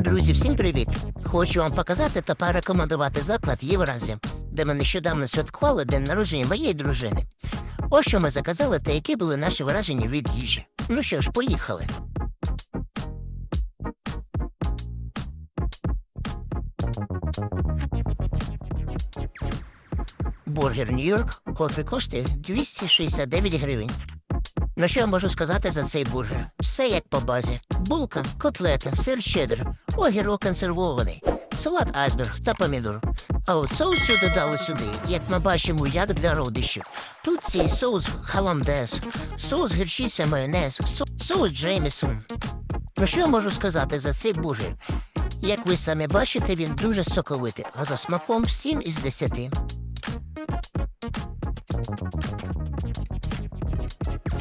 Друзі, всім привіт! Хочу вам показати та порекомендувати заклад Євразія, де ми нещодавно святкували день народження моєї дружини. Ось що ми заказали та які були наші враження від їжі. Ну що ж, поїхали. Бургер Нью-Йорк, котрий коштує 269 гривень. Ну що я можу сказати за цей бургер? Все як по базі: булка, котлета, сир чеддер, огірок консервований, салат айсберг та помідор. А от соусу додали сюди, як ми бачимо, як для родичів. Тут цей соус халамдес, соус гірчиця майонез, со- соус Джеймісон. Ну що я можу сказати за цей бургер? Як ви самі бачите, він дуже соковитий, а за смаком 7 із 10.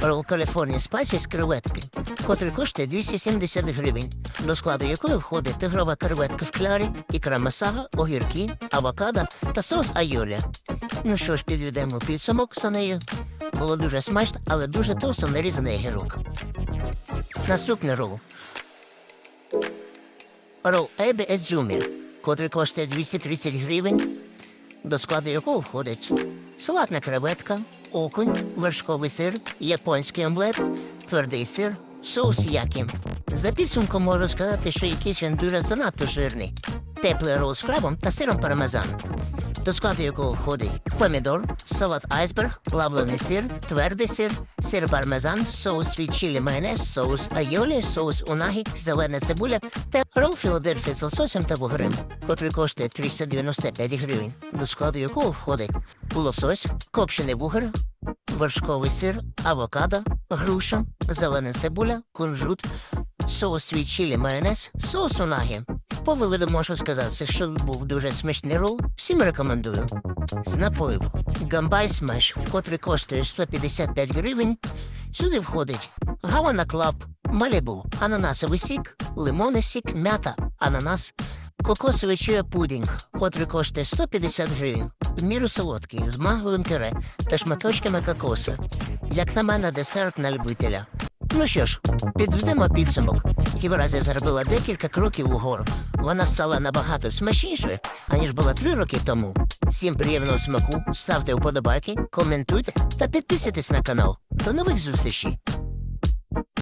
Рол Каліфорнія Спайсі з креветки, котрий коштує 270 гривень, до складу якої входить тигрова креветка в клярі, ікра масага, огірки, авокадо та соус айоля. Ну що ж, підведемо підсумок за нею. Було дуже смачно, але дуже товсто нарізаний огірок. Наступний рол. Рол Ебі Едзумі, котрий коштує 230 гривень, до складу якого входить салатна креветка, окунь, вершковий сир, японський омлет, твердий сир, соус якім. За підсумком можу сказати, що якийсь він дуже занадто жирний. Теплий рол з крабом та сиром пармезан. До складу якого входить помідор, салат айсберг, плавлений сир, твердий сир, сир пармезан, соус від чилі майонез, соус айолі, соус унагі, зелена цибуля та рол Філадельфія з лососем та вугрем, котрий коштує 395 гривень, до складу якого входить лосось, копчений вугр, вершковий сир, авокадо, груша, зелена цибуля, кунжут, соус від чилі майонез, соус унагі. По виводу можу сказати, що був дуже смачний рол. Всім рекомендую. З напоїв Гамбай Смеш, котрий коштує 155 гривень. Сюди входить Гавана Клаб, Малібу, ананасовий сік, лимонний сік, м'ята, ананас, кокосовий чия пудінг, котрий коштує 150 гривень. В міру солодкий, з манговим пюре та шматочками кокоса. Як на мене, десерт на любителя. Ну що ж, підведемо підсумок. Євразія зробила декілька кроків угору. Вона стала набагато смачнішою, аніж була три роки тому. Всім приємного смаку, ставте вподобайки, коментуйте та підписуйтесь на канал. До нових зустрічей!